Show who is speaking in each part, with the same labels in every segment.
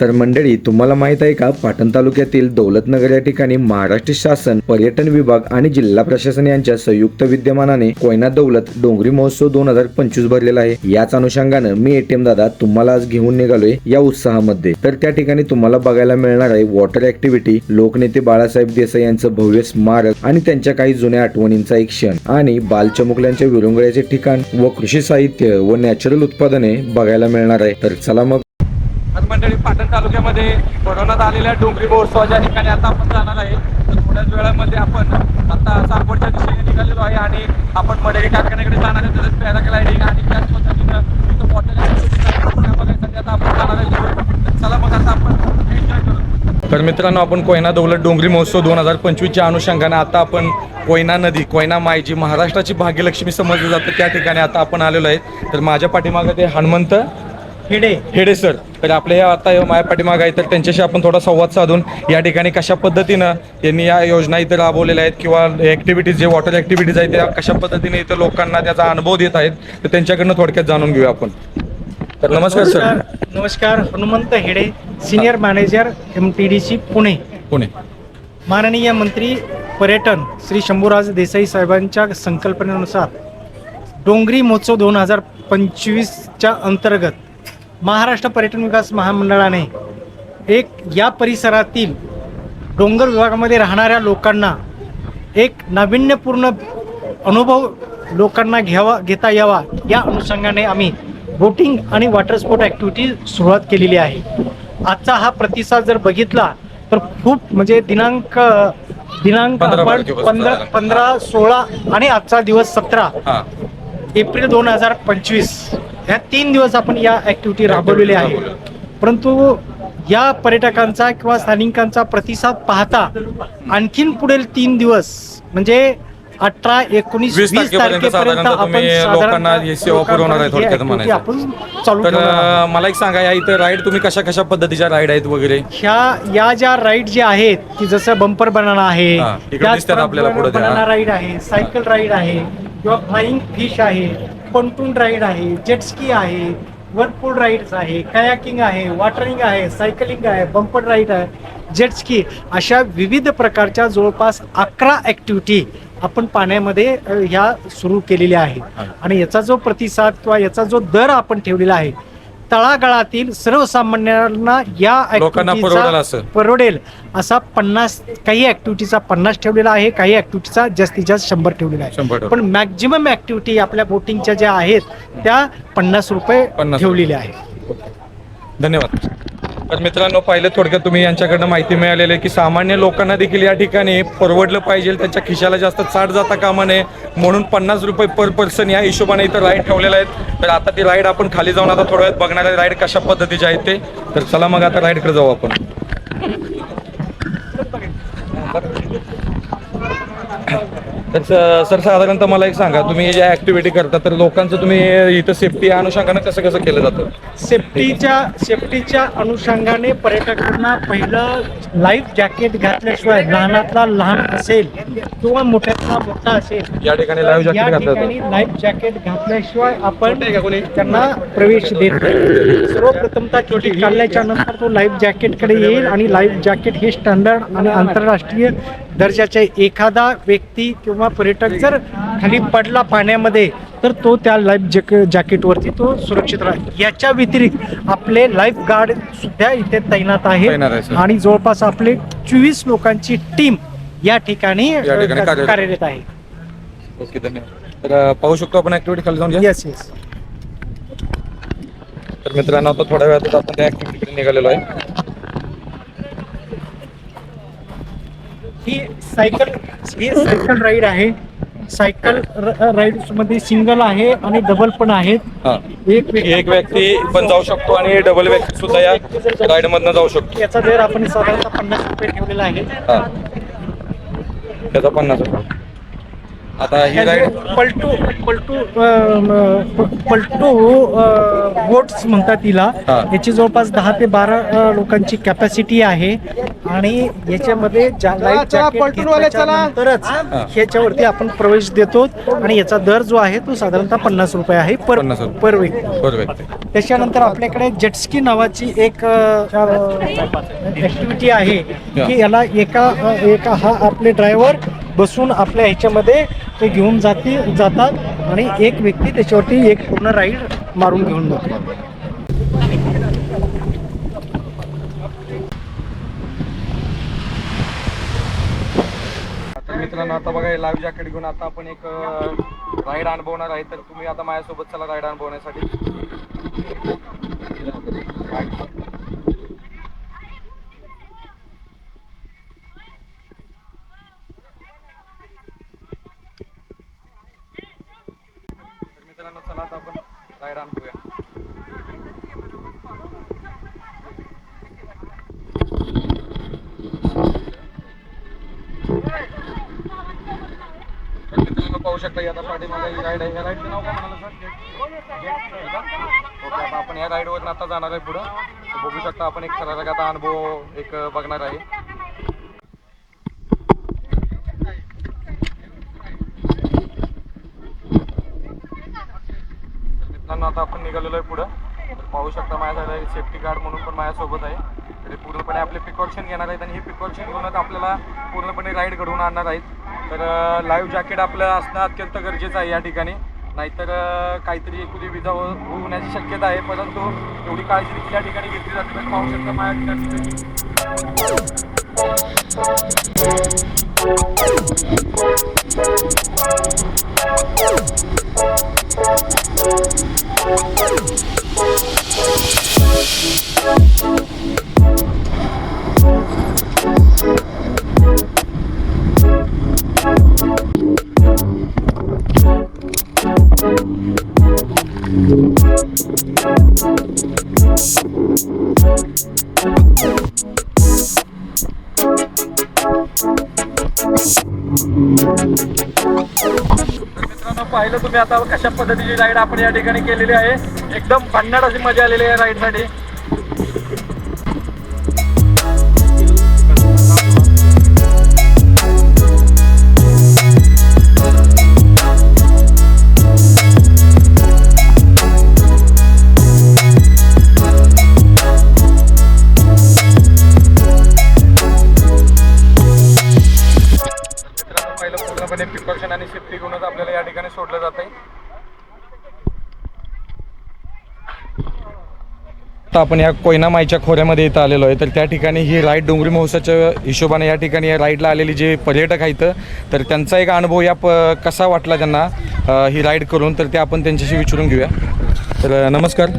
Speaker 1: तर मंडळी तुम्हाला माहीत आहे का पाटण तालुक्यातील दौलतनगर या ठिकाणी महाराष्ट्र शासन पर्यटन विभाग आणि जिल्हा प्रशासन यांच्या संयुक्त विद्यमानाने कोयना दौलत डोंगरी महोत्सव दोन हजार पंचवीस भरलेला आहे. याच अनुषंगानं मी एटीएम दादा तुम्हाला आज घेऊन निघालोय या उत्साहामध्ये. तर त्या ठिकाणी तुम्हाला बघायला मिळणार आहे वॉटर ऍक्टिव्हिटी लोकनेते बाळासाहेब देसाई यांचं भव्य स्मारक आणि त्यांच्या काही जुन्या आठवणींचा एक क्षण आणि बालचमुकल्यांच्या विरंगुळ्याचे ठिकाण व कृषी साहित्य व नॅचरल उत्पादने बघायला मिळणार आहे. तर चला मग
Speaker 2: आज मंडळी पाटण तालुक्यामध्ये भरवण्यात आलेल्या डोंगरी महोत्सवाच्या ठिकाणी आता आपण जाणार आहे. तर थोड्याच वेळामध्ये आपण आता सारकोडच्या दिशेने निघालेलो आहे आणि आपण मंडळी कारखान्याकडे जाणार आहे. तसंच पॅराग्लायडिंग आणि त्याच पद्धतीनं तिथं वॉटर बघायसाठी आता आपण जाणार आहे. तर चला मग आता आपण एन्जॉय करू. तर मित्रांनो आपण कोयना दौलत डोंगरी महोत्सव दोन हजार पंचवीसच्या अनुषंगाने आता आपण कोयना नदी कोयना माय जी महाराष्ट्राची भाग्यलक्ष्मी समजली जाते. त्या ठिकाणी आता आपण आलेलो आहे. तर माझ्या पाठीमागं ते हनुमंत
Speaker 3: हेडे.
Speaker 2: हेडे सर तर आपले हे आता माझ्या पाठीमाग आहे तर त्यांच्याशी आपण थोडा संवाद साधून या ठिकाणी कशा पद्धतीनं त्यांनी या योजना इथं राबवलेल्या आहेत किंवा ॲक्टिव्हिटीज जे वॉटर ॲक्टिव्हिटीज आहेत त्या कशा पद्धतीने इथं लोकांना त्याचा अनुभव देत आहेत तर त्यांच्याकडनं थोडक्यात जाणून घेऊया आपण. तर नमस्कार सर.
Speaker 3: नमस्कार. Hanumant Hede senior manager M T D C Pune.
Speaker 2: Pune.
Speaker 3: माननीय मंत्री पर्यटन श्री शंभूराज देसाई साहेबांच्या संकल्पनेनुसार डोंगरी महोत्सव दोन हजार पंचवीसच्या अंतर्गत महाराष्ट्र पर्यटन विकास महामंडळाने एक या परिसरातील डोंगर विभागामध्ये राहणाऱ्या लोकांना एक नाविन्यपूर्ण अनुभव लोकांना घ्यावा घेता यावा या अनुषंगाने आम्ही बोटिंग आणि वॉटर स्पोर्ट ॲक्टिव्हिटी सुरुवात केलेली आहे. आजचा हा प्रतिसाद जर बघितला तर खूप म्हणजे दिनांक दिनांक आपण पंधरा. पंधरा सोळा आणि आजचा दिवस सतरा एप्रिल दोन हजार पंचवीस. ह्या तीन दिवस आपण या ॲक्टिव्हिटी राबवलेल्या आहे परंतु या पर्यटकांचा किंवा स्थानिकांचा प्रतिसाद पाहता आणखीन पुढील तीन दिवस म्हणजे अठरा एकोणीस
Speaker 2: वीस तारखेपर्यंत
Speaker 3: आपण
Speaker 2: लोकांना सेवा पुरवणार आहे थोडक्यात म्हणायचं. तर
Speaker 3: आहोत.
Speaker 2: मला एक सांगा या इथं राईड तुम्ही कशा कशा पद्धतीच्या राईड आहेत वगैरे
Speaker 3: ह्या या ज्या राईड ज्या आहेत की जसं बंपर बनाना आहे
Speaker 2: आपल्याला
Speaker 3: राईड आहे सायकल राईड आहे किंवा फ्लाइंग फिश आहे पंटून राईड आहे जेटस्की आहे वरपूल राईड्स आहे कयाकिंग आहे वॉटरिंग आहे सायकलिंग आहे बंपर राईड आहे जेटस्की अशा विविध प्रकारच्या जवळपास अकरा ॲक्टिव्हिटी आपण पाण्यामध्ये ह्या सुरू केलेल्या आहेत. आणि याचा जो प्रतिसाद किंवा याचा जो दर आपण ठेवलेला आहे तळागाळातील सर्वसामान्यांना या
Speaker 2: लोकांना
Speaker 3: activityचा
Speaker 2: परवडेल असं.
Speaker 3: परवडेल असा पन्नास काही ऍक्टिव्हिटीचा पन्नास ठेवलेला आहे काही ऍक्टिव्हिटीचा जास्तीत जास्त शंभर ठेवलेला आहे. पण मॅक्झिमम ऍक्टिव्हिटी आपल्या बोटिंगच्या ज्या आहेत त्या पन्नास रुपये
Speaker 2: 50
Speaker 3: ठेवलेल्या आहेत.
Speaker 2: धन्यवाद. तर मित्रांनो पाहिलं थोडक्यात तुम्ही यांच्याकडनं माहिती मिळालेली आहे की सामान्य लोकांना देखील या ठिकाणी परवडलं पाहिजे. त्यांच्या खिशाला जास्त चाट जाता कामा नये. म्हणून पन्नास रुपये पर पर्सन या हिशोबाने इथं राईड ठेवलेला आहेत. तर आता ती राईड आपण खाली जाऊन आता थोड्या वेळात बघणार आहे राईड कशा पद्धतीची आहे ते. तर चला मग आता राईडकडे जाऊ आपण. तर सर साधारणतः मला एक सांगा तुम्ही हे ज्या ऍक्टिव्हिटी करता तर लोकांचं तुम्ही इथं सेफ्टी या अनुषंगानं कसं कसं केलं जातं?
Speaker 3: सेफ्टीच्या सेफ्टीच्या अनुषंगाने पर्यटकांना पहिलं लाईफ जॅकेट घातल्याशिवाय लहानातला लहान असेल किंवा मोठ्यातला मोठा असेल
Speaker 2: या ठिकाणी
Speaker 3: या
Speaker 2: जॅकेट घातलं
Speaker 3: लाईफ जॅकेट घातल्याशिवाय आपण त्यांना प्रवेश देत नाही. सर्वप्रथमतः छोटी काढल्याच्या नंतर तो लाईफ जॅकेटकडे येईल आणि लाईफ जॅकेट हे स्टँडर्ड आणि आंतरराष्ट्रीय दर्जाचे एखादा व्यक्ती किंवा पर्यटक जर खाली पडला पाण्यामध्ये तर तो त्या लाईफ जॅक जॅकेटवरती तो सुरक्षित राहील. याच्या व्यतिरिक्त आपले लाईफ गार्ड सुद्धा इथे तैनात आहे. आणि जवळपास आपले चोवीस लोकांची टीम या ठिकाणी
Speaker 2: कार्यरत.
Speaker 3: आहे.
Speaker 2: ओके धन्यवाद. तर अं, पाहू शकतो आपण ऍक्टिव्हिटी खाली जाऊन
Speaker 3: येस येस
Speaker 2: तर मित्रांनो आता थोड्या वेळातच आपण त्या ऍक्टिव्हिटीकडे निघालेलो आहे.
Speaker 3: ही सायकल ही सायकल राईड आहे. सायकल राईडमध्ये सिंगल आहे आणि डबल पण आहेत.
Speaker 2: हा.
Speaker 3: एक व्यक्ती-
Speaker 2: एक व्यक्ती पण जाऊ शकतो आणि डबल व्यक्ती सुद्धा या राईड मधनं जाऊ शकतो.
Speaker 3: याचा दर आपण साधारणतः पन्नास रुपये ठेवलेला आहे.
Speaker 2: हा. त्याचा पन्नास रुपये. आता ही राईड
Speaker 3: पलटू पलटू पलटू बोट्स म्हणतात तिला
Speaker 2: हा.
Speaker 3: याची जवळपास दहा ते बारा अं, लोकांची कॅपॅसिटी आहे. आणि याच्यामध्ये जा-
Speaker 2: चला,
Speaker 3: लाईफ
Speaker 2: चला,
Speaker 3: जॅकेट
Speaker 2: पलटूनवाले, चला.
Speaker 3: घेतल्याच्यानंतरच ह्याच्यावरती आपण प्रवेश देतो. आणि याचा दर जो आहे तो साधारणतः पन्नास रुपये आहे पर
Speaker 2: 50 रुपये.
Speaker 3: पर व्यक्ती
Speaker 2: बरोबर
Speaker 3: त्याच्यानंतर आपल्याकडे जेटस्की नावाची एक ऍक्टिव्हिटी आहे की याला एका अ, एका हा आपले ड्रायव्हर बसून आपल्या ह्याच्यामध्ये ते घेऊन जाते जातात आणि एक व्यक्ती त्याच्यावरती एक पूर्ण राईड मारून घेऊन जातो.
Speaker 2: मित्रांनो आता बघा लाईव्ह जॅकेट घेऊन आता आपण एक राईड अनुभवणार आहे. तर तुम्ही आता माझ्यासोबत चला राईड अनुभवण्यासाठी तर मित्रांनो चला आता आपण पाहू शकता आता पाठीमागे ही राईड आहे या राईडचं नाव काय म्हणाला सर ओके आपण या राईडवर आता जाणार आहे पुढं बघू शकता आपण एक ठराविक आता अनुभव एक बघणार आहे. आता आपण निघालेलो आहे पुढं. तर पाहू शकता माझ्या सेफ्टी गार्ड म्हणून पण माझ्यासोबत आहे. तर पूर्णपणे आपले प्रिकॉशन घेणार आहेत आणि ही प्रिकॉशन घेऊनच आपल्याला पूर्णपणे राईड घडवून आणणार आहेत. तर लाईव्ह जॅकेट आपलं असणं अत्यंत गरजेचं आहे या ठिकाणी. नाहीतर काहीतरी एखादी विजा हो-, होण्याची शक्यता आहे. परंतु एवढी काळजी देखील या ठिकाणी घेतली जाते. तर पाहू शकता माझ्या ठिकाणी तर पाहिलं तुम्ही आता कशा पद्धतीची राईड आपण या ठिकाणी केलेली आहे. एकदम भन्नाट अशी मजा आलेली आहे राईडसाठी पहिलं पूर्णपणे प्रिकॉशन आणि सेफ्टी घेऊनच आपल्याला या ठिकाणी सोडलं जात आहे आता आपण या कोयना माईच्या खोऱ्यामध्ये इथं आलेलो आहे. तर त्या ठिकाणी ही राईड डोंगरी महोत्सवाच्या हिशोबाने या ठिकाणी या राईडला आलेली जे पर्यटक आहेत तर त्यांचा एक अनुभव या प कसा वाटला त्यांना ही राईड करून? तर ते आपण त्यांच्याशी विचारून घेऊया. तर नमस्कार.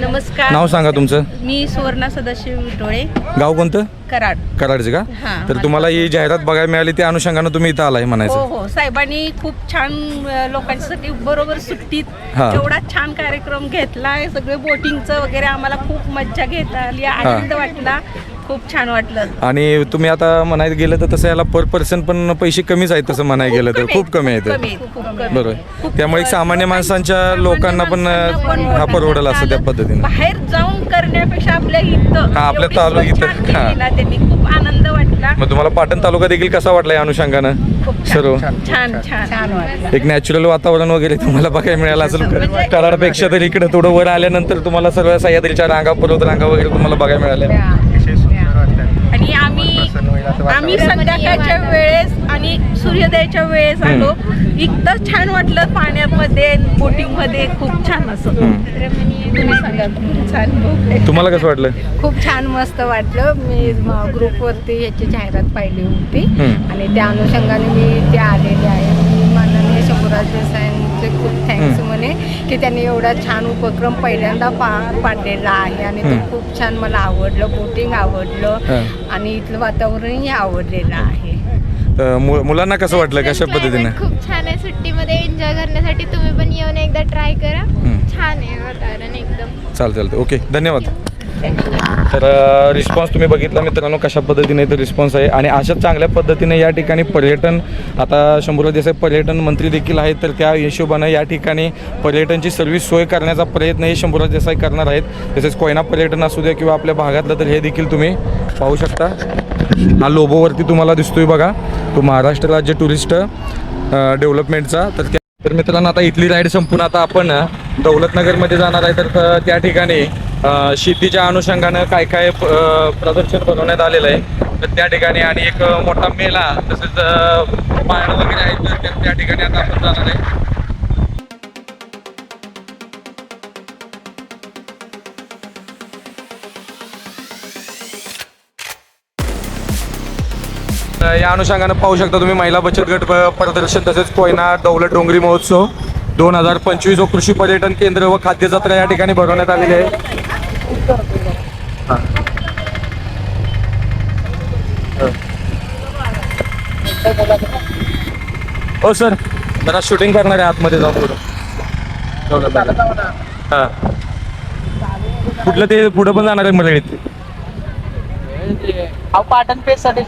Speaker 4: नमस्कार.
Speaker 2: नाव सांगा तुमचं.
Speaker 4: मी सुवर्णा सदाशिव विटोळे
Speaker 2: गाव कोणतं?
Speaker 4: कराड.
Speaker 2: कराडचं का?
Speaker 4: हां,
Speaker 2: तर तुम्हाला ही जाहिरात बघायला मिळाली त्या अनुषंगानं तुम्ही इथं आलाय
Speaker 4: हो
Speaker 2: म्हणायचं.
Speaker 4: हो साहेबांनी खूप छान अ, लोकांसाठी बरोबर सुट्टीत
Speaker 2: हां.
Speaker 4: एवढा छान कार्यक्रम घेतलाय. सगळे बोटिंगचं वगैरे आम्हाला खूप मज्जा घेता आली आनंद वाटला. खूप छान वाटलं.
Speaker 2: आणि तुम्ही आता म्हणायला गेलं तर तसं याला पर पर्सन पण पैसे कमीच आहेत तसं म्हणायला गेलं तर. खूप कमी आहेत. बरोबर. त्यामुळे सामान्य माणसांच्या लोकांना पण हा परवडेल असं त्या. पद्धतीने.
Speaker 4: बाहेर जाऊन करण्यापेक्षा आपल्या इथं
Speaker 2: हा, आपल्या
Speaker 4: एवढी
Speaker 2: तालु-
Speaker 4: सोय
Speaker 2: इथं,
Speaker 4: छान केली
Speaker 2: हा.
Speaker 4: ना त्यांनी. खूप आनंद वाटला.
Speaker 2: मग तुम्हाला पाटण तालुका देखील कसा वाटला या अनुषंगानं? सर्व.
Speaker 4: छान छान छान. छान वाटलं.
Speaker 2: एक नॅचरल वातावरण वगैरे तुम्हाला बघायला मिळालं असेल.
Speaker 4: म्हणजे-
Speaker 2: कराडपेक्षा तर इकडे थोडं वर आल्यानंतर तुम्हाला सर्व सह्याद्रीच्या रांगा पर्वत रांगा वगैरे तुम्हाला बघायला मिळाल्या.
Speaker 4: आम्ही संध्याकाळच्या वेळेस आणि सूर्योदयाच्या वेळेस आलो. इतकं छान वाटलं पाण्यामध्ये बोटिंगमध्ये खूप छान असं. तुम्ही सांगा. तुमचा अनुभव.
Speaker 2: तुम्हाला कसं वाटलं?
Speaker 5: खूप छान मस्त वाटलं. मी ग्रुपवरती याची जाहिरात पाहिली होती. आणि त्या अनुषंगाने मी ते आलेले आहे. देसाईंचे खूप थँक्स. म्हणे की त्यांनी एवढा छान उपक्रम पहिल्यांदा पार पाडलेला आहे आणि. तो खूप छान मला आवडलं बोटिंग आवडलं. आणि इथलं वातावरणही आवडलेलं आहे
Speaker 2: मुलांना कसं वाटलं कशा पद्धतीनं
Speaker 6: खूप छान आहे सुट्टीमध्ये एन्जॉय करण्यासाठी तुम्ही पण येऊन एकदा ट्राय करा. छान आहे वातावरण एकदम
Speaker 2: चालतं चालतं ओके धन्यवाद तर रिस्पॉन्स तुम्ही बघितला मित्रांनो कशा पद्धतीने इथं रिस्पॉन्स आहे. आणि अशा चांगल्या पद्धतीने या ठिकाणी पर्यटन आता शंभूराज देसाई पर्यटन मंत्री देखील आहेत तर त्या हिशोबानं या ठिकाणी पर्यटनची सर्व्हिस सोय करण्याचा प्रयत्न हे शंभूराज देसाई करणार आहेत. तसेच कोयना पर्यटन असू द्या किंवा आपल्या भागातलं तर हे देखील तुम्ही पाहू शकता. हा लोबोवरती तुम्हाला दिसतोय बघा. तो महाराष्ट्र राज्य टुरिस्ट डेव्हलपमेंटचा तर त्या तर मित्रांनो आता इथली राईड संपून आता आपण दौलतनगरमध्ये जाणार आहे. तर त्या ठिकाणी शेतीच्या अनुषंगानं काय काय प्रदर्शन बनवण्यात आलेलं आहे. तर त्या ठिकाणी आणि एक मोठा मेला तसेच पाळणं वगैरे आहेत. तर त्या ठिकाणी आता आपण जाणार आहे. या अनुषंगानं पाहू शकता तुम्ही महिला बचत गट प्रदर्शन तसेच कोयना दौलत डोंगरी महोत्सव. दोन हजार पंचवीस व कृषी पर्यटन केंद्र व खाद्य जत्रा या ठिकाणी भरवण्यात आलेली आहे. हो. सर. जरा शूटिंग करणार आहे आतमध्ये जाऊन पुढं हा. कुठलं ते पुढं पण जाणार आहे मला
Speaker 7: पाटण पेज सात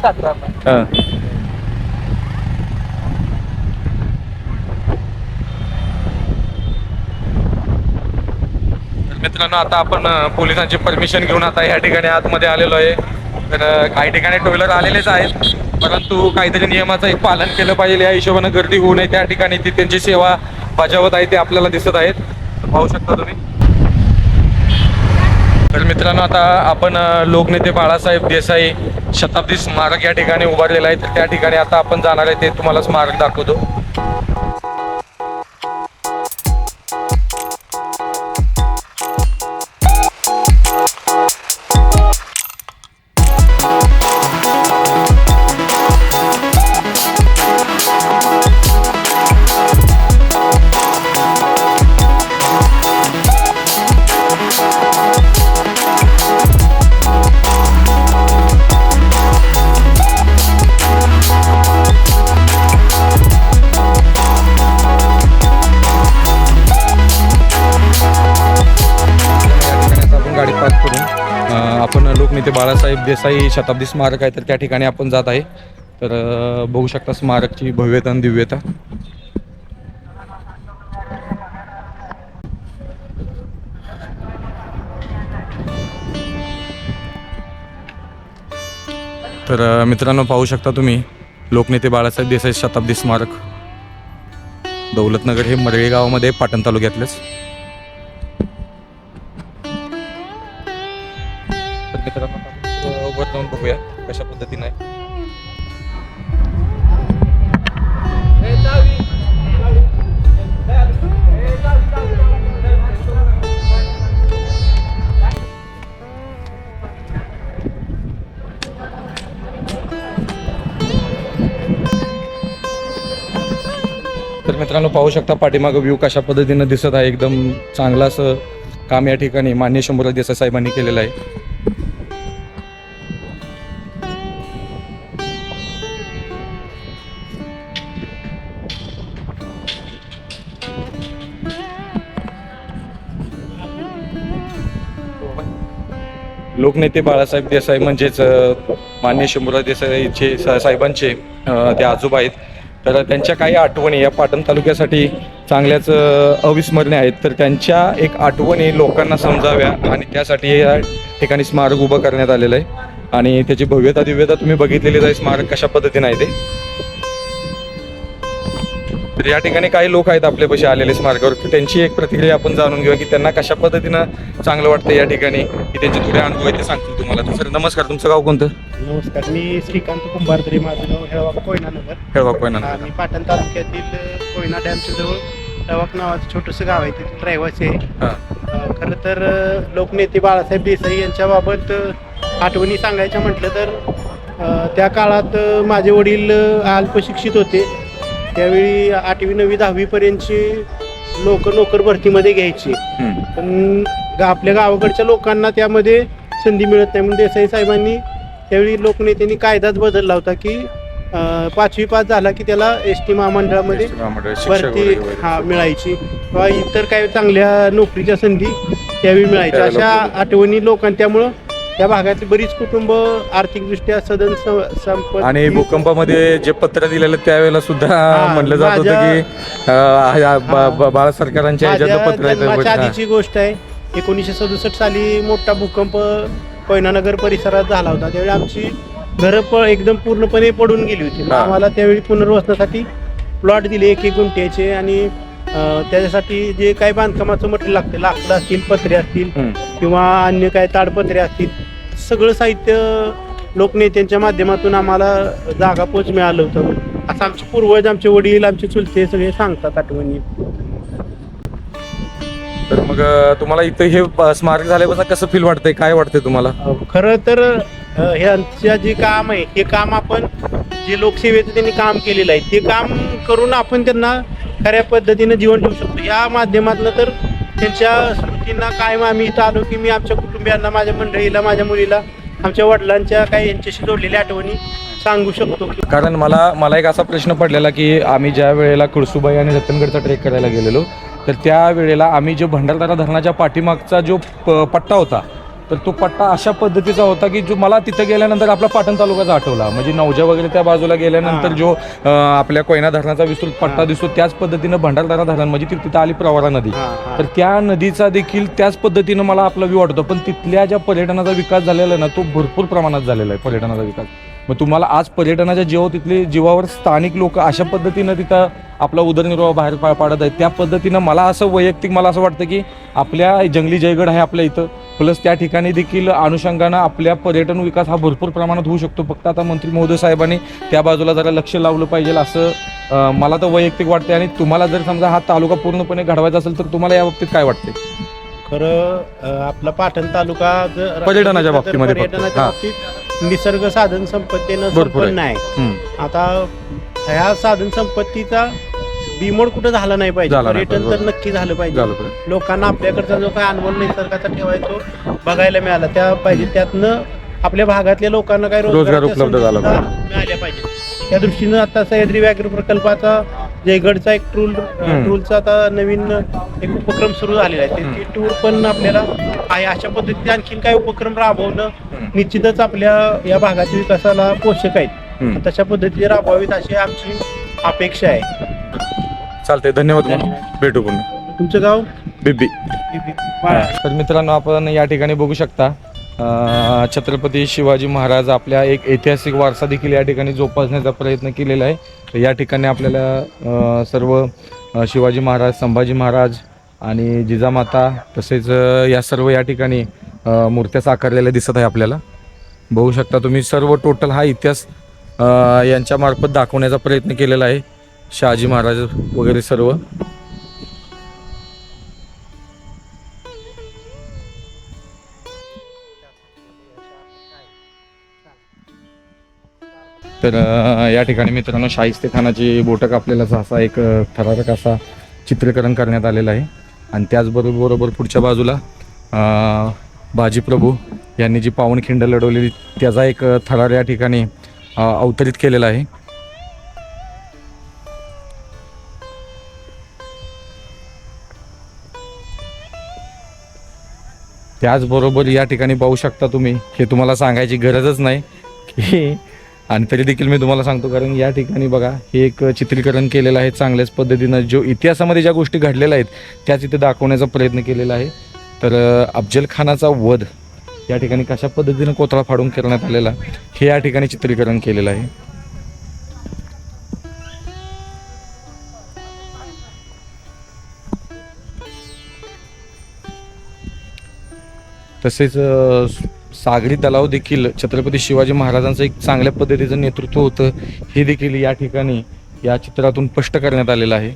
Speaker 2: हा. मित्रांनो आता आपण पोलिसांची परमिशन घेऊन आता या ठिकाणी आतमध्ये आलेलो आहे. तर काही ठिकाणी टू व्हीलर आलेलेच आहेत. परंतु काहीतरी नियमाचं एक पालन केलं पाहिजे. या हिशोबानं गर्दी होऊ नये. त्या ठिकाणी ती त्यांची सेवा बजावत आहे ते आपल्याला दिसत आहेत. पाहू शकता तुम्ही. तर मित्रांनो आता आपण लोकनेते बाळासाहेब देसाई शताब्दी स्मारक या ठिकाणी उभारलेलं आहे. तर त्या ठिकाणी आता आपण जाणार आहे ते तुम्हाला स्मारक दाखवतो. आपण बाळासाहेब देसाई शताब्दी स्मारक आहे तर त्या ठिकाणी आपण जात आहे. तर बघू शकता स्मारकची भव्यता आणि दिव्यता. तर मित्रांनो पाहू शकता तुम्ही लोकनेते बाळासाहेब देसाई शताब्दी स्मारक. दौलतनगर हे मरळी गावामध्ये पाटण तालुक्यातलेच. मित्रांनो वर जाऊन बघूया कशा पद्धतीने आहे. तर मित्रांनो पाहू शकता पाठीमागं व्ह्यू कशा पद्धतीनं दिसत आहे. एकदम चांगलं असं काम या ठिकाणी मान्य शंभूराज देसाई साहेबांनी केलेलं आहे. लोकनेते बाळासाहेब देसाई म्हणजेच मान्य शंभूराज देसाईचे साहेबांचे ते आजोबा आहेत. तर त्यांच्या काही आठवणी या पाटण तालुक्यासाठी चांगल्याच अविस्मरणीय आहेत. तर त्यांच्या एक आठवणी लोकांना समजाव्या आणि त्यासाठी या ठिकाणी स्मारक उभं करण्यात आलेलं आहे. आणि त्याची भव्यता दिव्यता तुम्ही बघितलेलीच आहे. स्मारक कशा पद्धतीने आहे ते? तर या ठिकाणी काही लोक आहेत आपल्यापाशी आलेले स्मारकावर त्यांची एक प्रतिक्रिया आपण जाणून घेऊया की त्यांना कशा पद्धतीनं चांगलं वाटतं या ठिकाणी की त्यांचे थोडे अनुभव आहेत ते सांगतील तुम्हाला. तर सर नमस्कार तुमचं गाव कोणतं?
Speaker 8: नमस्कार मी श्रीकांत कुंभारदरी माझं नाव हेळवाक कोयना नगर
Speaker 2: खेळवा कोयना
Speaker 8: आणि पाटण तालुक्यातील कोयना डॅमच्या जवळ हेळवाक नावाचं छोटंसं गाव आहे तिथे रहिवासी आहे. खरं तर लोकनेते बाळासाहेब देसाई यांच्याबाबत आठवणी सांगायच्या म्हटलं तर त्या काळात माझे वडील अल्पशिक्षित होते. त्यावेळी आठवी नववी दहावीपर्यंतची लोक नोकर भरतीमध्ये घ्यायची
Speaker 2: हम्म.
Speaker 8: पण गा- आपल्या गावाकडच्या लोकांना त्यामध्ये संधी मिळत नाही म्हणून देसाई साहेबांनी त्यावेळी लोकनेत्यांनी कायदाच बदलला होता की अ, पाचवी पास झाला की त्याला एस टी महामंडळामध्ये
Speaker 2: शिक्षक
Speaker 8: भरती
Speaker 2: वगैरे वगैरे.
Speaker 8: हा मिळायची किंवा इतर काही चांगल्या नोकरीच्या संधी त्यावेळी मिळायच्या अशा. आठवणी लोकां त्यामुळं त्या भागातली बरीच कुटुंब आर्थिकदृष्ट्या सदन स-
Speaker 2: आणि भूकंपामध्ये जे पत्र दिलेलं त्यावेळेला सुद्धा म्हणलं जात होतं
Speaker 8: माझ्या-
Speaker 2: की अं, बा- बा- भारत सरकारांच्या
Speaker 8: माझ्या
Speaker 2: ह्याच्यातलं पत्र
Speaker 8: जन्माच्या आधीची गोष्ट आहे. एकोणीसशे सदुसष्ट साली मोठा भूकंप कोयनानगर परिसरात झाला होता. त्यावेळी आमची घरं प एकदम पूर्णपणे पडून गेली होती. मग
Speaker 2: हा.
Speaker 8: आम्हाला त्यावेळी पुनर्वसनासाठी प्लॉट दिले एक एक गुंठ्याचे आणि अं, त्याच्यासाठी जे काही बांधकामाचं मटेरियल लागतं लाकडं असतील पत्रे असतील. किंवा अन्य काय ताडपत्रे असतील सगळं साहित्य लोकनेत्यांच्या माध्यमातून आम्हाला जागा पोच मिळालं होतं. असं आमचे पूर्वज आमचे वडील आमचे चुलते सगळे सांगतात आठवणी.
Speaker 2: तर मग अं, तुम्हाला इथं हे अं, स्मारक झाल्यापासून कसं फील वाटतंय? काय वाटतंय तुम्हाला?
Speaker 8: अ, खरं तर अ, ह्यांचं जे काम आहे हे काम आपण जे लोकसेवेचं त्यांनी काम केलेलं आहे ते काम करून आपण त्यांना खऱ्या पद्धतीनं जीवन ठेवू शकतो. या माध्यमातलं तर त्यांच्या स्मृतींना कायम आम्ही इथं आलो की मी आमच्या कुटुंबियांना माझ्या मंडळीला माझ्या मुलीला आमच्या वडिलांच्या काही यांच्याशी जोडलेल्या आठवणी सांगू शकतो.
Speaker 2: कारण मला मला एक असा प्रश्न पडलेला की आम्ही ज्या वेळेला कुळसुबाई आणि रतनगडचा ट्रेक करायला गेलेलो तर त्या वेळेला आम्ही जो भंडारदारा धरणाच्या पाठीमागचा जो प- पट्टा होता तर तो पट्टा अशा पद्धतीचा होता की जो मला तिथं गेल्यानंतर आपला पाटण तालुकाचा आठवला म्हणजे नवजा वगैरे त्या बाजूला गेल्यानंतर. जो आपल्या कोयना धरणाचा विस्तृत पट्टा. दिसतो त्याच पद्धतीनं भंडारदारा धरण म्हणजे ती- तिथं आली प्रवरा नदी. तर त्या नदीचा देखील त्याच पद्धतीनं मला आपला व्यू वाटतो पण तिथल्या ज्या पर्यटनाचा विकास झालेला आहे ना तो भरपूर प्रमाणात झालेला आहे पर्यटनाचा विकास मग तुम्हाला आज पर्यटनाच्या जीव तिथले जीवावर स्थानिक लोक अशा पद्धतीनं तिथं आपला उदरनिर्वाह बाहेर पा पाडत आहेत. त्या पद्धतीनं मला असं वैयक्तिक मला असं वाटतं की आपल्या जंगली जयगड आहे आपल्या इथं. प्लस त्या ठिकाणी देखील अनुषंगानं आपल्या पर्यटन विकास हा भरपूर प्रमाणात होऊ शकतो. फक्त आता मंत्री महोदय साहेबांनी त्या बाजूला जरा लक्ष लावलं पाहिजे असं मला तर वैयक्तिक वाटते आणि तुम्हाला जर समजा हा तालुका पूर्णपणे घडवायचा असेल तर तुम्हाला या बाबतीत काय वाटते
Speaker 8: खरं आपला पाटण तालुका
Speaker 2: पर्यटनाच्या बाबतीमध्ये.
Speaker 8: पर्यटनाच्या. बाबतीत निसर्ग साधन संपत्तीनं
Speaker 2: भरपूर.
Speaker 8: संपन्न आहे
Speaker 2: हम्म.
Speaker 8: आता ह्या साधन संपत्तीचा बिमोड कुठं झाला नाही पाहिजे
Speaker 2: झाला नाही
Speaker 8: पर्यटन तर
Speaker 2: पाहिजे.
Speaker 8: नक्की झालं पाहिजे
Speaker 2: झालं.
Speaker 8: लोकांना आपल्याकडचा जो काही अनुभव निसर्गाचा ठेवायचो बघायला मिळाला त्या पाहिजे त्यातनं आपल्या भागातल्या लोकांना काही
Speaker 2: रोजगार उपलब्ध झाला
Speaker 8: सुद्धा
Speaker 2: पाहिजे.
Speaker 8: मिळाल्या पाहिजे त्या दृष्टीनं आता सह्याद्री व्याघ्र प्रकल्पाचा जयगडचा एक
Speaker 2: हम्म.
Speaker 8: टूरचा आता नवीन एक उपक्रम सुरू झालेला आहे. ते- ते टूर पण आपल्याला आहे. अशा पद्धतीने आणखीन काही उपक्रम राबवणं निश्चितच आपल्या या भागाच्या विकासाला पोषक आहेत. तशा पद्धतीने राबवावीत अशी आमची अपेक्षा आहे.
Speaker 2: चालतंय. धन्यवाद मग. भेटू पुन्हा.
Speaker 8: तुमचं गाव? बाळा.
Speaker 2: तर मित्रांनो आपण या ठिकाणी बघू शकता छत्रपती शिवाजी महाराज आपल्या एक ऐतिहासिक वारसा देखील या ठिकाणी जोपासण्याचा प्रयत्न केलेला आहे. तर या ठिकाणी आपल्याला सर्व शिवाजी महाराज संभाजी महाराज आणि जिजामाता तसेच या सर्व या ठिकाणी मूर्त्या साकारलेल्या दिसत आहे आपल्याला. बघू शकता तुम्ही सर्व टोटल हा इतिहास यांच्यामार्फत दाखवण्याचा प्रयत्न केलेला आहे. शहाजी महाराज वगैरे सर्व. तर या ठिकाणी मित्रांनो शाहिस्ते खानाची बोटक आपल्याला असा एक थरारक असा चित्रीकरण करण्यात आलेलं आहे. आणि त्याचबरोबर बरोबर पुढच्या बाजूला बाजी बाजीप्रभू यांनी जी पावनखिंड लढवलेली त्याचा एक थरार या ठिकाणी अवतरित केलेला आहे. त्याचबरोबर या ठिकाणी पाहू शकता तुम्ही हे तुम्हाला सांगायची गरजच नाही की आणि तरी देखील मी तुम्हाला सांगतो कारण या ठिकाणी बघा हे एक चित्रीकरण केलेलं आहे चांगल्याच पद्धतीनं. जो इतिहासामध्ये ज्या गोष्टी घडलेल्या आहेत त्याच इथे दाखवण्याचा प्रयत्न केलेला आहे. तर अफजल खानाचा वध या ठिकाणी कशा पद्धतीनं कोथळा फाडून करण्यात आलेला हे या ठिकाणी चित्रीकरण केलेलं आहे. तसेच सागरी तलाव देखील छत्रपती शिवाजी महाराजांचं एक चांगल्या पद्धतीचं नेतृत्व होतं हे देखील या ठिकाणी या चित्रातून स्पष्ट करण्यात आलेलं आहे.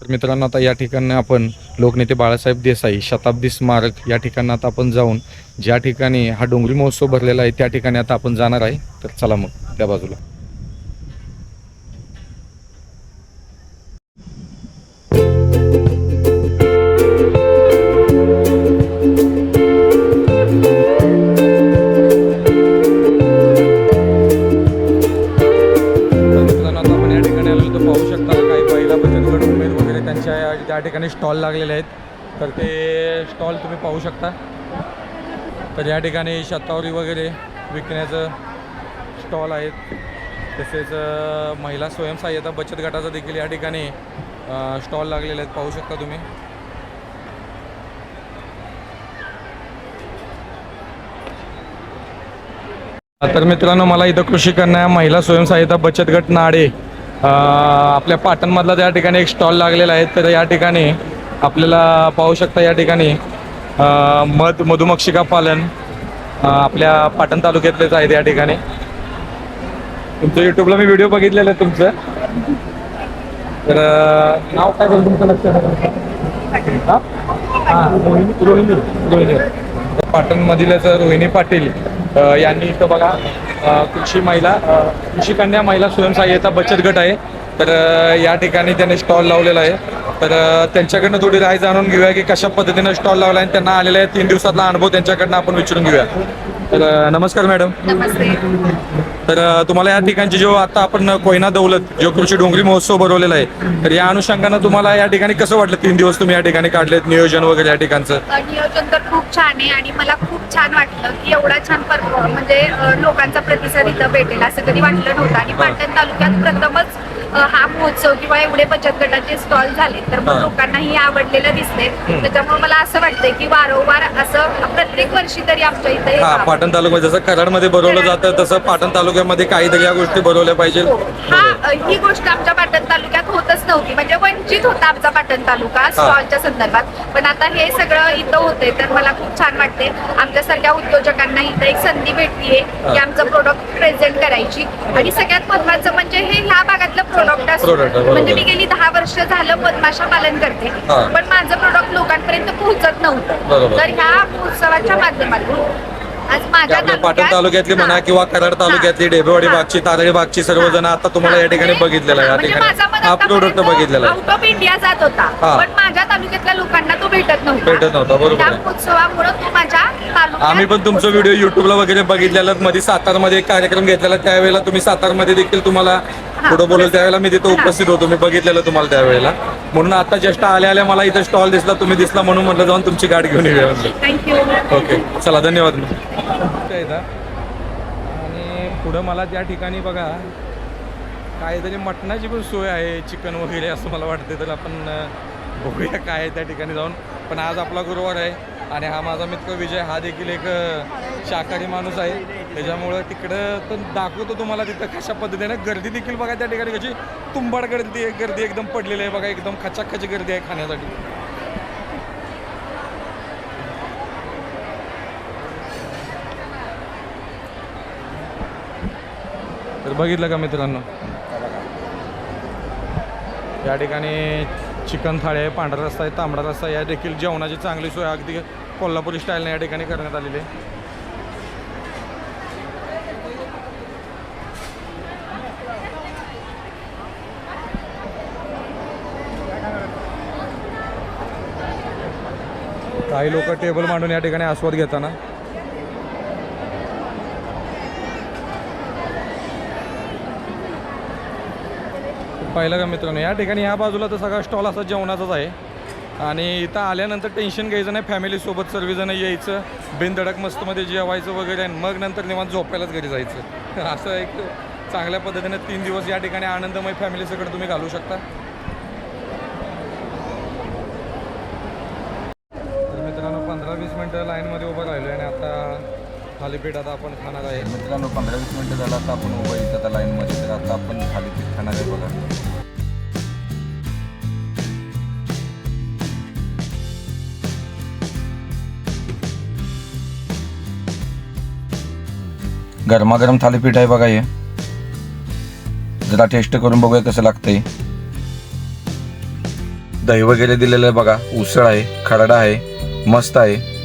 Speaker 2: तर मित्रांनो आता या ठिकाणी आपण लोकनेते बाळासाहेब देसाई शताब्दी स्मारक या ठिकाणी आता आपण जाऊन ज्या ठिकाणी हा डोंगरी महोत्सव भरलेला आहे त्या ठिकाणी आता आपण जाणार आहे. तर चला मग त्या बाजूला. या ठिकाणी स्टॉल लागलेले आहेत. तर ते स्टॉल तुम्ही पाहू शकता. तर या ठिकाणी शतावरी वगैरे विकण्याचं स्टॉल आहेत. तसेच महिला स्वयंसहाय्यता बचत गटाचा देखील या ठिकाणी स्टॉल लागलेले आहेत. पाहू शकता तुम्ही. तर मित्रांनो मला इथं कृषी करण्या महिला स्वयंसहाय्यता बचत गट नाडे आपल्या पाटणमधला त्या ठिकाणी एक स्टॉल लागलेला आहे. तर या ठिकाणी आपल्याला पाहू शकता या ठिकाणी मध मधुमक्षिका पालन आपल्या पाटण तालुक्यातलेच आहेत या ठिकाणी. तुमचं युट्यूबला मी व्हिडिओ बघितलेला आहे तुमचं. तर नाव काय झालं तुमचं लक्षात रोहिणी रोहिणी पाटणमधीलच रोहिणी पाटील यांनी इथं बघा कृषी महिला अ, कृषी कन्या महिला स्वयंसहाय्यता बचत गट आहे. तर या ठिकाणी त्यांनी स्टॉल लावलेला आहे. तर त्यांच्याकडनं थोडी राय जाणून घेऊया की कशा पद्धतीनं स्टॉल लावला आणि त्यांना आलेला आहे. तीन दिवसातला अनुभव त्यांच्याकडनं आपण विचारून घेऊया. तर नमस्कार मॅडम.
Speaker 4: नमस्ते.
Speaker 2: तर तुम्हाला या ठिकाणची जो आता आपण कोयना दौलत जो कृषी डोंगरी महोत्सव भरवलेला आहे तर या अनुषंगानं तुम्हाला या ठिकाणी कसं वाटलं? तीन दिवस तुम्ही या ठिकाणी काढलेत नियोजन वगैरे या ठिकाणचं.
Speaker 9: नियोजन तर खूप छान आहे आणि मला खूप छान वाटलं की एवढा छान म्हणजे लोकांचा प्रतिसाद इथं भेटेल असं कधी वाटलं नव्हतं. आणि पाटण तालुक्यात प्रथमच हा महोत्सव किंवा एवढे बचत गटाचे स्टॉल झाले तर मग
Speaker 2: हा.
Speaker 9: लोकांनाही आवडलेलं दिसले त्याच्यामुळे मला असं वाटतंय की वारंवार असं प्रत्येक वर्षी तरी आमच्या इथे
Speaker 2: हा. पाटण तालुक्यात जसं कराडमध्ये भरवलं जातं तसं पाटण तालुक्यामध्ये काहीतरी या गोष्टी भरवल्या पाहिजे.
Speaker 9: हो. हा ही गोष्ट आमच्या पाटण तालुक्यात होतच नव्हती. म्हणजे वंचित होता आमचा पाटण तालुका स्टॉलच्या संदर्भात. पण आता हे सगळं इथं होतंय तर मला खूप छान वाटते आमच्यासारख्या उद्योजकांना इथं एक संधी भेटतीये की आमचं प्रोडक्ट प्रेझेंट करायची. आणि सगळ्यात महत्वाचं म्हणजे हे ह्या भागातलं प्रोडक्ट
Speaker 2: Product आहे,
Speaker 9: असतं
Speaker 2: बरोबर.
Speaker 9: म्हणजे मी गेली दहा वर्ष झालं मधमाशा पालन करते
Speaker 2: हा.
Speaker 9: पण माझं प्रोडक्ट लोकांपर्यंत पोहोचत नव्हतं
Speaker 2: बरोबर.
Speaker 9: तर ह्या उत्सवाच्या माध्यमातून आज
Speaker 2: की
Speaker 9: माझ्या
Speaker 2: आपल्या पाटण
Speaker 9: तालुक्यात-
Speaker 2: तालुक्यातली म्हणा. किंवा कराड तालुक्यातली डेबेवाडी
Speaker 9: हा.
Speaker 2: बागची तारळी बागची सर्वजण आता तुम्हाला या ठिकाणी बघितलेला आहे या
Speaker 9: म्हणजे माझा
Speaker 2: ठिकाणी
Speaker 9: मत
Speaker 2: हा प्रोडक्ट बघितलेला आहे
Speaker 9: आउट ऑफ इंडिया जात होता
Speaker 2: हा.
Speaker 9: पण माझ्या तालुक्यातल्या लोकांना तो भेटत नव्हता
Speaker 2: भेटत नव्हता, बरोबर
Speaker 9: त्या
Speaker 2: आहे.
Speaker 9: उत्सवामुळे तो माझ्या तालुक्यात
Speaker 2: आम्ही पण तुमचं व्हिडिओ युट्यूबला वगैरे बघितलेला मध्ये सातारमध्ये एक कार्यक्रम घेतलेला त्यावेळेला तुम्ही सातारमध्ये देखील तुम्हाला पुढे बोलवलं त्यावेळेला मी तिथं. उपस्थित होतो. मी बघितलेलं तुम्हाला त्यावेळेला. म्हणून आता जस्ट आल्या आल्या मला इथं स्टॉल दिसला तुम्ही दिसला म्हणून म्हटलं जाऊन तुमची गाडी घेऊन येऊया म्हणलं
Speaker 9: थँक्यू
Speaker 2: ओके चला धन्यवाद मग आणि पुढं मला त्या ठिकाणी बघा काहीतरी मटणाची पण सोय आहे चिकन वगैरे असं मला वाटते तर आपण बघूया काय आहे त्या ठिकाणी जाऊन. पण आज आपला गुरुवार आहे. आणि हा माझा मित्र विजय हा देखील एक शाकाहारी माणूस आहे. त्याच्यामुळं तिकडं पण दाखवतो तुम्हाला तिथं कशा पद्धतीने. गर्दी देखील बघा त्या ठिकाणी कशी तुंबाड गर्दी एक गर्दी एकदम पडलेली आहे बघा एकदम खचाखची गर्दी आहे खाण्यासाठी. तर बघितलं का मित्रांनो? या ठिकाणी चिकन थाळी आहे पांढरा रस्ता आहे तांबडा रस्ता आहे. या देखील जेवणाची चांगली सोय अगदी कोल्हापुरी स्टाईलने या ठिकाणी करण्यात आलेली आहे. काही लोक टेबल मांडून या ठिकाणी आस्वाद घेताना पाहिलं का मित्रांनो? या ठिकाणी ह्या बाजूला तर सगळा स्टॉल असा जेवणाचाच आहे. आणि इथं आल्यानंतर टेन्शन घ्यायचं नाही. फॅमिलीसोबत सर्वजण यायचं. बिनधडक मस्तमध्ये जेवायचं वगैरे आणि मग नंतर निवांत झोपायलाच घरी जायचं. असं एक चांगल्या पद्धतीने तीन दिवस या ठिकाणी आनंदमय फॅमिलीसकडे तुम्ही घालू शकता. थालीपीठ आता आपण खाणार आहे.
Speaker 1: मित्रांनो पंधरा वीस मिनटं झालं आता आपण उभं इथं त्या लाईनमध्ये तर आता आपण थालीपीठ खाणार आहे बघा. गरमागरम थालीपीठ आहे बघा हे. जरा टेस्ट करून बघूया कसं लागतंय. दही वगैरे दिलेलं आहे बघा. उसळ आहे खरडा आहे मस्त आहे.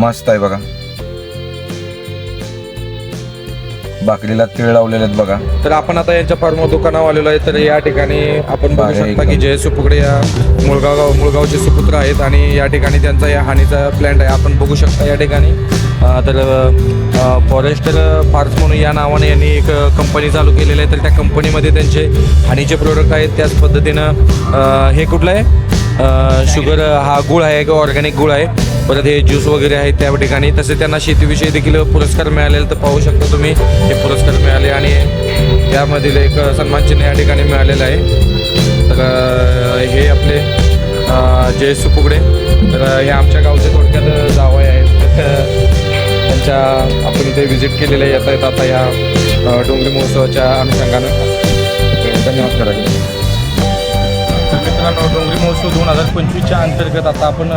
Speaker 1: मस्त आहे बघा. भाकरीला तीळ लावलेले आहेत बघा.
Speaker 2: तर आपण आता यांच्या फार्म दुकानावर आलेलो आहे तर या ठिकाणी आपण बघू शकता की
Speaker 1: एकदम.
Speaker 2: जय सुपुकडे या मुळगाव गाव मुळगावचे सुपुत्र आहेत आणि या ठिकाणी त्यांचा या हानीचा प्लॅन्ट आहे. आपण बघू शकता या ठिकाणी. अं, तर फॉरेस्टर फार्म्स म्हणून या नावाने यांनी एक कंपनी चालू केलेली आहे. तर त्या कंपनीमध्ये त्यांचे हानीचे प्रोडक्ट आहेत. त्याच पद्धतीनं अं, हे कुठलं आहे? शुगर हा गुळ आहे किंवा ऑर्गॅनिक गुळ आहे. परत हे ज्यूस वगैरे आहेत त्या ठिकाणी. तसे त्यांना शेतीविषयी देखील पुरस्कार मिळालेला तर पाहू शकता तुम्ही. हे पुरस्कार मिळाले आणि त्यामधील एक सन्मानचिन्ह या ठिकाणी मिळालेलं आहे. तर हे आपले अं, सुपुगडे तर हे आमच्या गावचे थोडक्यात जावई आहेत. तर त्यांच्या आपण इथे व्हिजिट केलेलं आहे. येता आता या डोंगरी महोत्सवाच्या अनुषंगानं. धन्यवाद करा. मित्रांनो डोंगरी महोत्सव दोन हजार पंचवीसच्या अंतर्गत आता आपण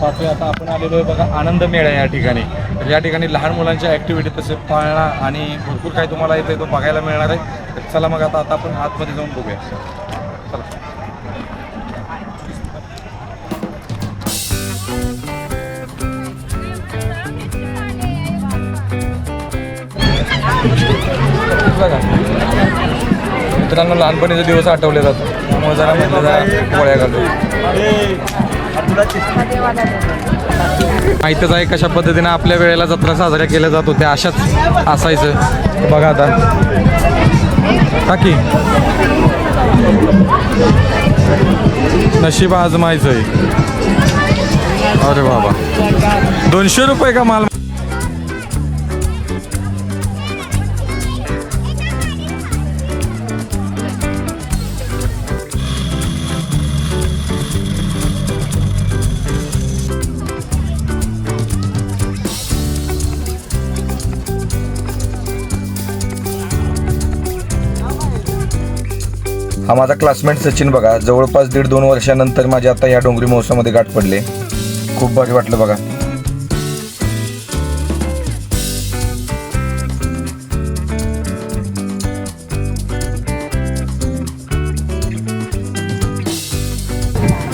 Speaker 2: पाहतोय आता आपण आलेलो आहे बघा आनंद मेळा या ठिकाणी. तर या ठिकाणी लहान मुलांच्या ॲक्टिव्हिटी तसे पाळणा आणि भरपूर काही तुम्हाला इथे तो बघायला मिळणार आहे. तर चला मग आता आता आपण आतमध्ये जाऊन बघूया. चला. बघा मित्रांनो लहानपणीचे दिवस आठवले जातात. त्यामुळे जरा म्हटलं जरा गोळ्या घालू. माहीतच आहे कशा पद्धतीने आपल्या वेळेला जत्रा साजऱ्या केल्या जात होत्या अशाच असायचं. बघा आता. काकी. नशीब आजमायचं आहे अरे बाबा. दोनशे रुपये का माल
Speaker 1: हा माझा क्लासमेट सचिन बघा. जवळपास दीड दोन वर्षानंतर माझे आता या डोंगरी महोत्सवामध्ये गाठ पडले. खूप भारी वाटलं बघा.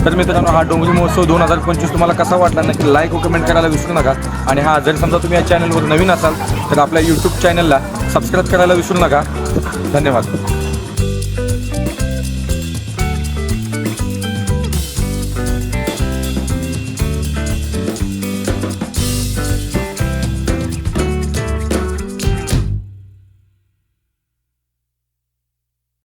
Speaker 2: तर मित्रांनो हा डोंगरी महोत्सव दोन हजार पंचवीस तुम्हाला कसा वाटला नक्की लाईक व कमेंट करायला विसरू नका. आणि हा जर समजा तुम्ही या चॅनलवर नवीन असाल तर आपल्या यूट्यूब चॅनलला सबस्क्राईब करायला विसरू नका. धन्यवाद.